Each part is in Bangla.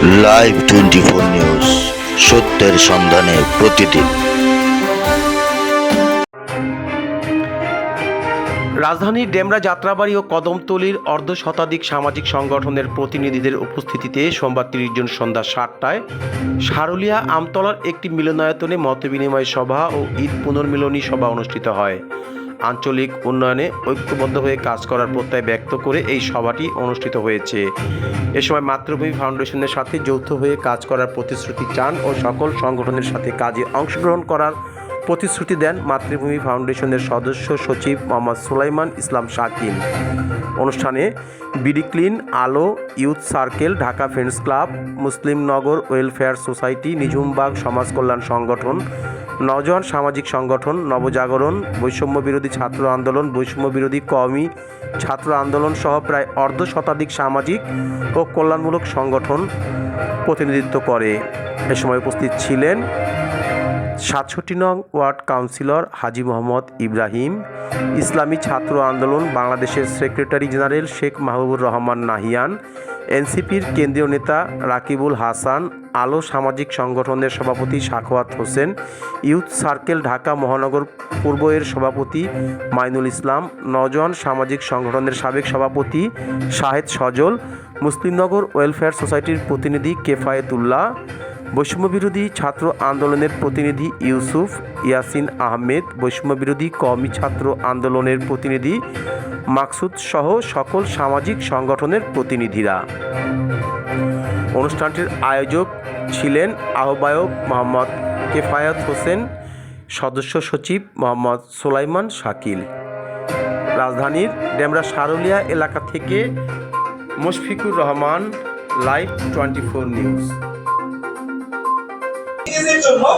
লাইভ টোয়েন্টি ফোর নিউজ সত্যের সন্ধানে প্রতিদিন। রাজধানীর ডেমরা যাত্রাবাড়ি ও কদমতলির অর্ধ শতাধিক সামাজিক সংগঠনের প্রতিনিধিদের উপস্থিতিতে সোমবার তিরিশ জুন সন্ধ্যা সাতটায় সারুলিয়া আমতলার একটি মিলনায়তনে মতবিনিময় সভা ও ঈদ পুনর্মিলনী সভা অনুষ্ঠিত হয়। আঞ্চলিক উন্নয়নে ঐক্যবদ্ধ হয়ে কাজ করার প্রত্যয় ব্যক্ত করে এই সভাটি অনুষ্ঠিত হয়েছে। এ সময় মাতৃভূমি ফাউন্ডেশনের সাথে যৌথ হয়ে কাজ করার প্রতিশ্রুতি চান ও সকল সংগঠনের সাথে কাজে অংশগ্রহণ করার প্রতিশ্রুতি দেন মাতৃভূমি ফাউন্ডেশনের সদস্য সচিব মোহাম্মদ সুলাইমান ইসলাম শাকিল। অনুষ্ঠানে BD clean, Alo, youth circle, Dhaka friends club, Muslim Nagar welfare society, Nijhumbag Samaj Kalyan Sangathan নজওয়ান সামাজিক সংগঠন, নবজাগরণ, বৈষম্য বিরোধী ছাত্র আন্দোলন, বৈষম্য বিরোধী কওমি ছাত্র আন্দোলন সহ প্রায় অর্ধ শতাধিক সামাজিক ও কল্যাণমূলক সংগঠন প্রতিনিধিত্ব করে। এ সময় উপস্থিত ছিলেন সাতষট্টি নং ওয়ার্ড কাউন্সিলর হাজি মোহাম্মদ ইব্রাহিম, ইসলামী ছাত্র আন্দোলন বাংলাদেশের সেক্রেটারি জেনারেল শেখ মাহবুবুর রহমান নাহিয়ান, এনসিপির কেন্দ্রীয় নেতা রাকিবুল হাসান, আলো সামাজিক সংগঠনের সভাপতি সাখওয়াত হোসেন, ইউথ সার্কেল ঢাকা মহানগর পূর্ব এর সভাপতি মাইনুল ইসলাম নজওয়ান সামাজিক সংগঠনের সাবেক সভাপতি শাহেদ সজল, মুসলিমনগর ওয়েলফেয়ার সোসাইটির প্রতিনিধি কেফায়েতুল্লাহ বৈষম্য বিরোধী ছাত্র আন্দোলনের প্রতিনিধি ইউসুফ ইয়াসিন আহমেদ বৈষম্য বিরোধী কওমি ছাত্র আন্দোলনের প্রতিনিধি মাকসুদ সহ সকল সামাজিক সংগঠনের প্রতিনিধিরা। অনুষ্ঠানটির আয়োজক ছিলেন আহ্বায়ক মোহাম্মদ কেফায়াত হোসেন, সদস্য সচিব মোহাম্মদ সোলাইমান শাকিল। রাজধানীর ডেমরা সারুলিয়া এলাকা থেকে Mushfiqur Rahman, live twenty four news. জন্য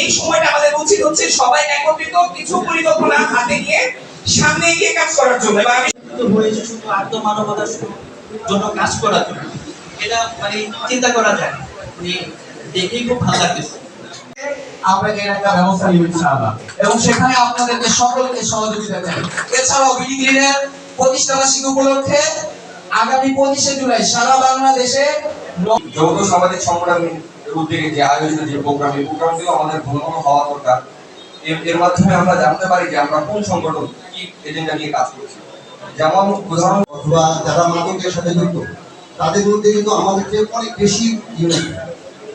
এই সময়টা আমাদের উচিত হচ্ছে সবাই একত্রিত কিছু পরিকল্পনা হাতে নিয়ে সামনে এগিয়ে কাজ করার জন্য। এবং আমি হয়েছে শুধু আত্ম মানবতার জন্য কাজ করার জন্য এটা মানে চিন্তা করা যায়। মানে দেখেই খুব ভালো লাগতেছে। আমরা এর একটা ব্যবস্থা নিব ইনশাআল্লাহ। এবং সেখানে আপনাদেরকে সকলকে সহযোগিতা চাই। এছাড়াও বিডি গ্রিনের প্রতিষ্ঠা বার্ষিকী উপলক্ষে আগামী পঁচিশে জুলাই সারা বাংলাদেশে যৌথ সামাজিক উদ্যোগে যে আয়োজিত যে প্রোগ্রাম এই প্রোগ্রামগুলো আমাদের ঘন ঘন হওয়া দরকার। এর মাধ্যমে আমরা জানতে পারি যে আমরা কোন সংগঠন কি এজেন্ডা নিয়ে কাজ করছি। যেমন উদাহরণ অথবা যারা মাদকের সাথে যুক্ত তাদের মধ্যে কিন্তু আমাদেরকে অনেক বেশি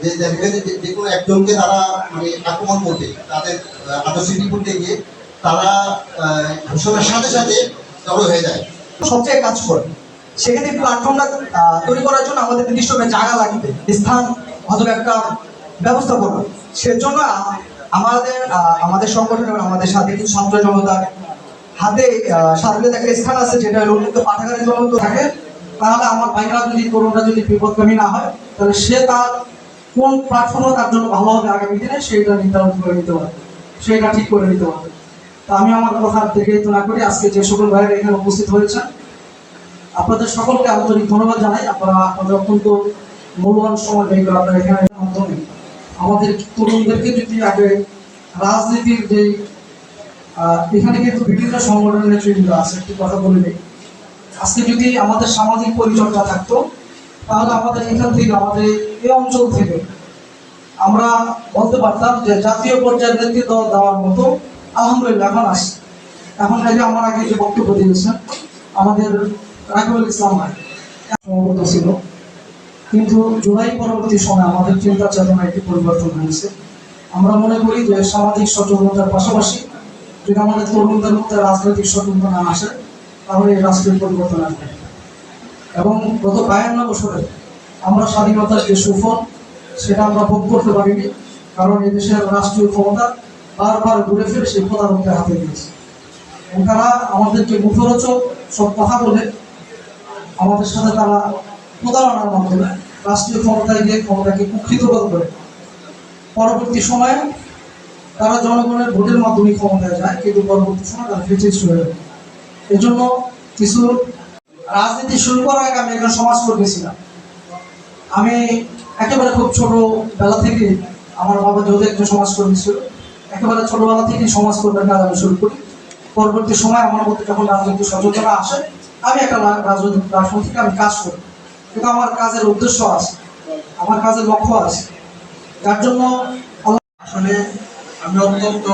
যে দেখবে যে যে কোনো একজনকে তারা মানে আক্রমণ করতে তাদের করতে গিয়ে তারা আহ, ঘোষণার সাথে সাথে জড়ো হয়ে যায়। সবচেয়ে কাজ করে। সেক্ষেত্রে প্ল্যাটফর্মটা তৈরি করার জন্য আমাদের নির্দিষ্ট জায়গা লাগবে স্থান অথবা একটা ব্যবস্থাপনা সেজন্য আমাদের আমাদের সংগঠন এবং আমাদের সাথে কিছু ছাত্র জনতার হাতে সার্বিক একটা স্থান আছে, যেটা উন্মুক্ত পাঠাগারের জন্য থাকে। তাহলে আমার ভাইরা যদি করোনা যদি বিপদগামী না হয়, তাহলে সে তার কোন প্ল্যাটফর্মে তার জন্য ভালো হবে আগামী দিনে সেইটা নির্ধারণ করে নিতে পারবে সেইটা ঠিক করে নিতে পারবে তা আমি আমার কথা দেখে তো না করি, আজকে যে সকল ভাইরা এখানে উপস্থিত হয়েছেন, আপনাদের সকলকে আন্তরিক ধন্যবাদ জানাই। আপনারা, আপনাদের অত্যন্ত মূল্যবান সময় ব্যয় করে আপনারা এখানে মাধ্যমে আমাদের তরুণদেরকে যদি আগে রাজনীতির যে এখানে কিন্তু বিভিন্ন সংগঠনের নেতৃবৃন্দ আছে, একটি কথা বলে নেই। আজকে যদি আমাদের সামাজিক পরিচর্যা থাকতো, তাহলে আমাদের এখান থেকে, আমাদের এই অঞ্চল থেকে আমরা বলতে পারতাম যে জাতীয় পর্যায়ের নেতৃত্ব দেওয়ার মতো আলহামদুলিল্লাহ এখন আসছে এখন এই যে আমার আগে যে বক্তব্য দিয়েছেন, আমাদের রাকিবুল ইসলাম ভাই ছিল। কিন্তু জুলাই পরবর্তী সময় আমাদের চিন্তা চেতনা একটি পরিবর্তন হয়েছে। আমরা মনে করি যে সামাজিক সচেতনতার পাশাপাশি যদি আমাদের তরুণদের মধ্যে রাজনৈতিক সচেতনতা না আসে, তাহলে এই রাষ্ট্রের পরিবর্তন আসবে এবং গত বায়ান্ন বছরে আমরা স্বাধীনতার যে সুফল, সেটা আমরা ভোগ করতে পারিনি, কারণ এই দেশের রাষ্ট্রীয় ক্ষমতা বারবার ঘুরে ফিরে সেই প্রধানমন্ত্রীর হাতে দিয়েছে এবং তারা আমাদেরকে মুখরোচক সব কথা বলে, আমাদের সাথে তারা প্রতারণার মাধ্যমে রাষ্ট্রীয় ক্ষমতায় গিয়ে ক্ষমতাকে কুক্ষিত করে। পরবর্তী সময়ে তারা জনগণের ভোটের মাধ্যমে ক্ষমতায় যায়, কিন্তু পরবর্তী সময় তারা ফেচিস হয়ে এজন্য কিছু রাজনীতি শুরু করার আগে আমি একজন সমাজ করতেছিলাম আমি একেবারে খুব ছোট বেলা থেকে আমার বাবা যেহেতু একজন সমাজকর্মী ছিল, একেবারে ছোটবেলা থেকে সমাজকর্মের কাজ আমি শুরু করি। পরবর্তী সময় আমার মধ্যে যখন রাজনৈতিক সচেতনা আসে, আমি একটা রাজনৈতিক থেকে আমি কাজ করি। কিন্তু আমার কাজের উদ্দেশ্য আছে। আমার কাজের লক্ষ্য আছে। যার জন্য আসলে আমি অত্যন্ত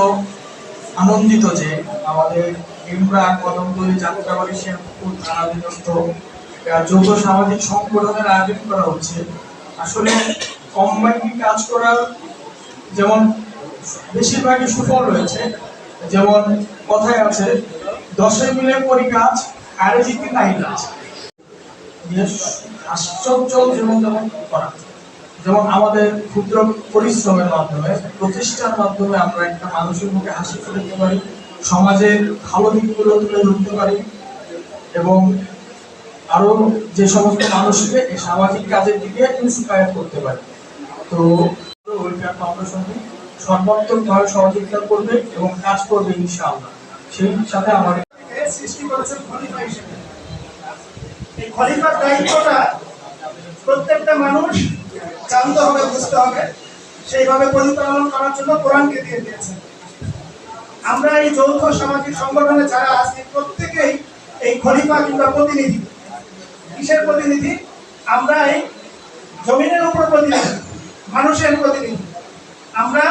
আনন্দিত যে আমাদের ইমরা কদমতলী যাত্রাবাড়ি শেরপুর থানাধীনস্থ যৌথ সামাজিক সংগঠনের আয়োজন করা হচ্ছে। আসলে কম্বাইন্ড কাজ করার যেমন বেশিরভাগই সুফল রয়েছে, যেমন কথায় আছে, দশে মিলে করি কাজ আরে জিতে নাই কাজ। বেশ আশ্চর্য জীবনযাপন করা। যেমন আমাদের ক্ষুদ্র পরিশ্রমের মাধ্যমে, প্রচেষ্টার মাধ্যমে আমরা একটা মানুষের মুখে হাসি ফোটাতে পারি, সমাজের ভালো দিকগুলো তুলে ধরতে পারি এবং আরও যে সমস্ত মানুষকে সামাজিক কাজের দিকে ইন্সপায়ার করতে পারি। তো ওইটা ফাউন্ডেশনকে সর্বাত্মকভাবে সহযোগিতা করবে এবং কাজ করবে ইনশাআল্লাহ। সেই সাথে আমাদের সৃষ্টি করেছেন এই খলিফার দায়িত্বটা প্রত্যেকটা মানুষ জানতে হবে বুঝতে হবে, সেইভাবে পরিচালনা করার জন্য কোরআনকে দিয়ে দিয়েছেন আমরা এই যৌথ সামাজিক সংগঠনে যারা আছি, প্রত্যেকেই এই খলিফা কিংবা প্রতিনিধি। কিসের প্রতিনিধি? আমরা এই জমিনের উপর প্রতিনিধি, মানুষের প্রতিনিধি। আমরা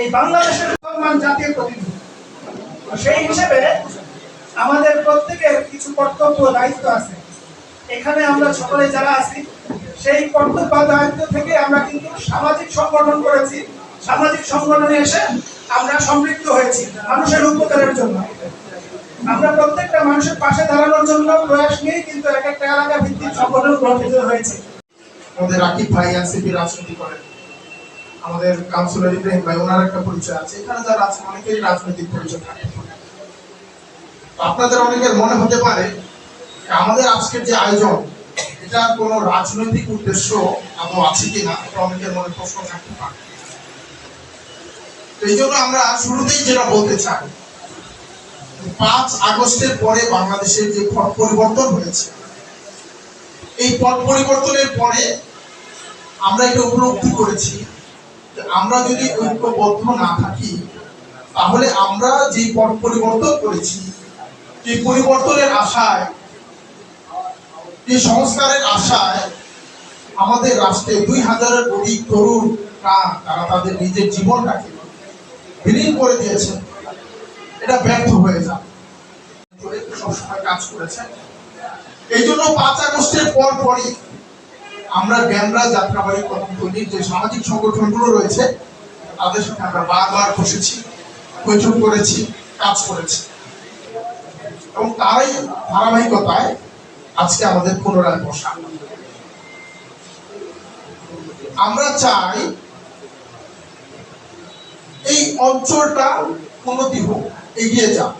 এই বাংলাদেশের মুসলমান জাতির প্রতিনিধি। সেই হিসেবে আমাদের প্রত্যেকের কিছু কর্তব্য দায়িত্ব আছে। এখানে আমরা সকলে যারা আছি, সেই কর্তব্য দায়িত্ব থেকে আমরা কিন্তু সামাজিক সংগঠন করেছি। সামাজিক সংগঠনে এসে আমরা সম্পৃক্ত হয়েছি মানুষের উপকারের জন্য। আমরা প্রত্যেকটা মানুষের পাশে দাঁড়ানোর জন্য প্রয়াস নিয়ে কিন্তু এক একটা এলাকা ভিত্তিক সংগঠন গঠিত হয়েছে। আমাদের রাকিব ভাই এনসিপি রাজনীতি করেন। আমাদের কাউন্সিলর ইব্রাহিম ভাই, ওনার একটা পরিচয় আছে। এখানে যারা আছে অনেকেরই রাজনৈতিক পরিচয় থাকে। আপনাদের অনেকের মনে হতে পারে আমাদের আজকের যে আয়োজন, এটা কোনো রাজনৈতিক উদ্দেশ্য আদৌ আছে কিনা, এটা অনেকের মনে প্রশ্ন থাকতে পারে। এই জন্য আমরা শুরুতেই যেটা বলতে চাই, পাঁচ আগস্টের পরে বাংলাদেশের যে পট পরিবর্তন হয়েছে, এই পট পরিবর্তনের পরে আমরা এটা উপলব্ধি করেছি আমরা যদি ঐক্যবদ্ধ না থাকি, তাহলে আমরা যে পট পরিবর্তন করেছি যে পরিবর্তনের আশায় যে সংস্কারের আশায় আমাদের রাষ্ট্রে দুই হাজারের অধিক তরুণ প্রাণ তারা তাদের নিজের জীবনটাকে বিলীন করে দিয়েছে। এটা ব্যর্থ হয়ে যায়। সবসময় কাজ করেছে। এই জন্য পাঁচ আগস্টের পর পরই আমরা ড্যামরা যাত্রাবাড়ি কদমতলির যে সামাজিক সংগঠনগুলো রয়েছে, তাদের সাথে আমরা বারবার বসেছি, বৈঠক করেছি, কাজ করেছি। এবং তারই ধারাবাহিকতায় আজকে আমাদের পুনরায় বসা। আমরা চাই এই অঞ্চলটা উন্নতি হোক, এগিয়ে যাক।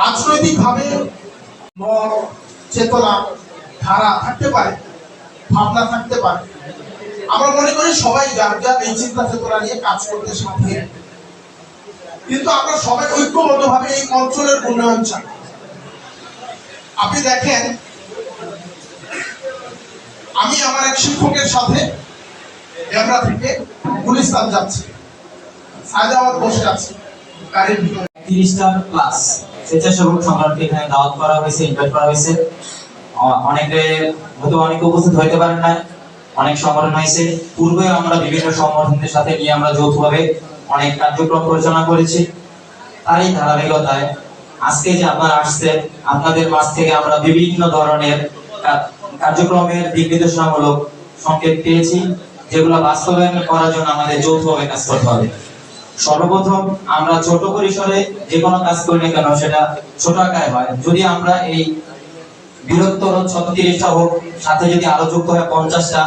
রাজনৈতিক ভাবে চেতনা, ধারা থাকতে পারে, ভাবনা থাকতে পারে। আমরা মনে করি সবাই যার যার এই চিন্তা চেতনা নিয়ে কাজ করতে সাথে। কিন্তু আমরা সবাই ঐক্যবদ্ধ ভাবে এই অঞ্চলের উন্নয়ন চাই। আপনি দেখেন, আমি আমার এক শিক্ষকের সাথে ডেমরা থেকে গুলিস্তান যাচ্ছি। সায়দাবাদ বসে আছি, গাড়ির ভিতরে। প্লাস স্বেচ্ছাসেবক এখানে দাওয়াত করা হয়েছে ইনভাইট করা হয়েছে। অনেকে হয়তো অনেকে উপস্থিত হইতে পারেন না অনেক সংগঠন হয়েছে। পূর্বে আমরা বিভিন্ন সংগঠনদের সাথে নিয়ে আমরা যৌথভাবে অনেক কার্যক্রম পরিচালনা করেছি। তার এই ধারাবাহিকতায় আজকে যে আপনারা আসছেন, আপনাদের মাঝ থেকে আমরা বিভিন্ন ধরনের কার্যক্রমের দিক নির্দেশনামূলক সংকেত পেয়েছি, যেগুলো বাস্তবায়ন করার জন্য আমাদের যৌথভাবে কাজ করতে হবে। সর্বপ্রথম, আমরা ছোট পরিসরে যে কোনো কাজ করি না কেন, সেটা ছোট আকারে হয়। যদি আমরা এই বৃহত্তর ছত্রিশটা হোক, সাথে যদি আরও যুক্ত হয় পঞ্চাশটা,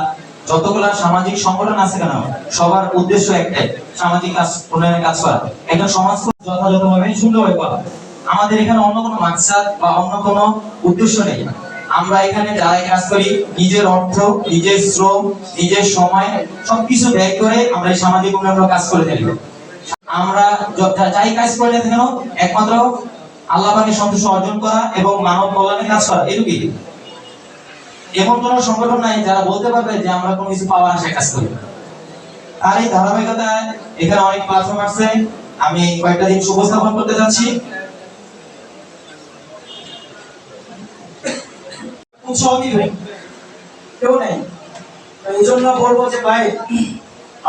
যতগুলা সামাজিক সংগঠন আছে কেন, সবার উদ্দেশ্য একটাই, সামাজিক কাজ, উন্নয়নের কাজ করা। একজন সমাজ যথাযথভাবে সুন্দরভাবে করা আমাদের এখানে অন্য কোনো মাকসাদ বা অন্য কোনো উদ্দেশ্য নেই। আমরা এখানে যারাই কাজ করি, নিজের অর্থ, নিজের শ্রম, নিজের সময়, সবকিছু ব্যয় করে আমরা এই সামাজিক উন্নয়নের কাজ করে থাকি। আমরা যাই কাজ করি না কেন, একমাত্র আল্লাহ পাকের সন্তুষ্ট অর্জন করা এবং মানব কল্যাণে কাজ করা, এটুকুই। এমন কোন সংগঠন নাই যারা বলতে পারবে যে আমরা কোনো কিছু পাওয়ার আশায় কাজ করি। আর এই ধারাবাহিকতায় এখানে অনেক প্ল্যাটফর্ম আছে। আমি কয়েকটা দিন উপস্থাপন করতে যাচ্ছি। উৎসাহ দিবে কেউ নেই। এই জন্য বলব যে, ভাই,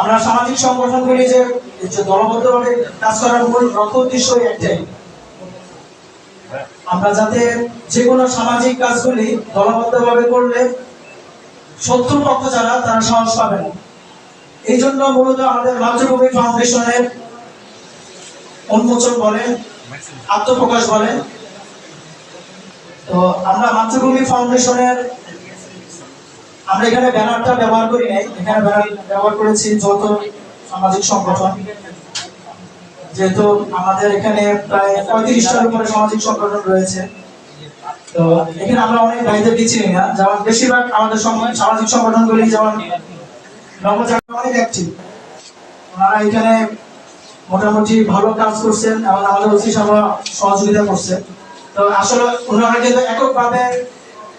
আমরা সামাজিক সংগঠনগুলি যে দলবদ্ধভাবে কাজ করার মূল লক্ষ্য উদ্দেশ্যই একটাই। আমরা যাতে যে কোনো সামাজিক কাজগুলি দলবদ্ধভাবে করলে শত্রু পক্ষ যারা তারা সাহস পাবে না। এই জন্য মূলত আমাদের মাতৃভূমি ফাউন্ডেশনের উন্মোচন বলেন, আত্মপ্রকাশ বলেন তো আমরা মাতৃভূমি ফাউন্ডেশনের, আমরা এখানে ব্যানারটা ব্যবহার করি নাই, এখানে ব্যানার ব্যবহার করেছি সামাজিক সংগঠন। যেহেতু আমাদের এখানে প্রায় পঁয়ত্রিশটার উপরে সামাজিক সংগঠন রয়েছে। তো এখানে আমরা অনেক ভাইদের দিচ্ছি না। যেমন বেশিরভাগ আমাদের সামাজিক সংগঠনগুলি যেমন অনেক অ্যাক্টিভ ওনারা এখানে মোটামুটি ভালো কাজ করছেন এবং আমাদের সহযোগিতা করছে তো আসলে ওনারা কিন্তু এককভাবে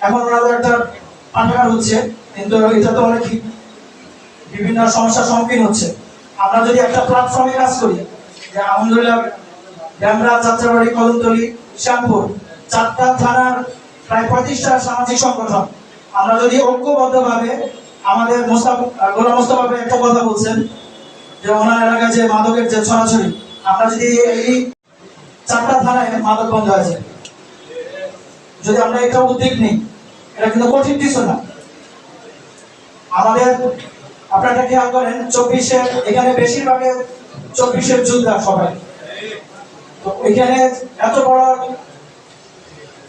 এখন ওনাদের একটা পাঠাগার হচ্ছে, কিন্তু এটা তো অনেক বিভিন্ন সমস্যার সম্মুখীন হচ্ছে। আমরা যদি একটা প্ল্যাটফর্মে কাজ করি, যে আলহামদুলিল্লাহ ড্যামরা যাত্রাবাড়ি কদমতলি, শ্যামপুর চারটা থানার প্রায় পঁয়ত্রিশটা সামাজিক সংগঠন, আমরা যদি ঐক্যবদ্ধভাবে আমাদের মোস্তাফ গোলাম মোস্তফা একটা কথা বলছেন, যে ওনার এলাকায় যে মাদকের যে ছড়াছড়ি, আমরা যদি এই চারটা থানায় মাদক বন্ধ যায়। যদি আমরা এটা উদ্যোগ নিই, এটা কিন্তু কঠিন কিছু না। আমাদের, আপনারা খেয়াল করেন, চব্বিশের, এখানে বেশিরভাগে চব্বিশের যোদ্ধা সবাই। তো এখানে এত বড়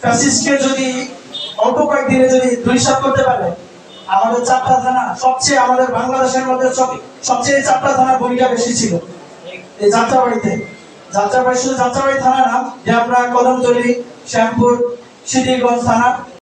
ফ্যাসিস্টকে যদি অল্প কয়েকদিনে যদি দুইশাত করতে পারে, আমাদের চারটা থানা সবচেয়ে আমাদের বাংলাদেশের মধ্যে সব- সবচেয়ে চারটা থানার ভূমিকা বেশি ছিল। এই যাত্রাবাড়িতে। যাত্রাবাড়ি শুধু যাত্রাবাড়ি থানা না ডেবরা কদমতলি, শ্যামপুর সিদ্ধিরগঞ্জ থানা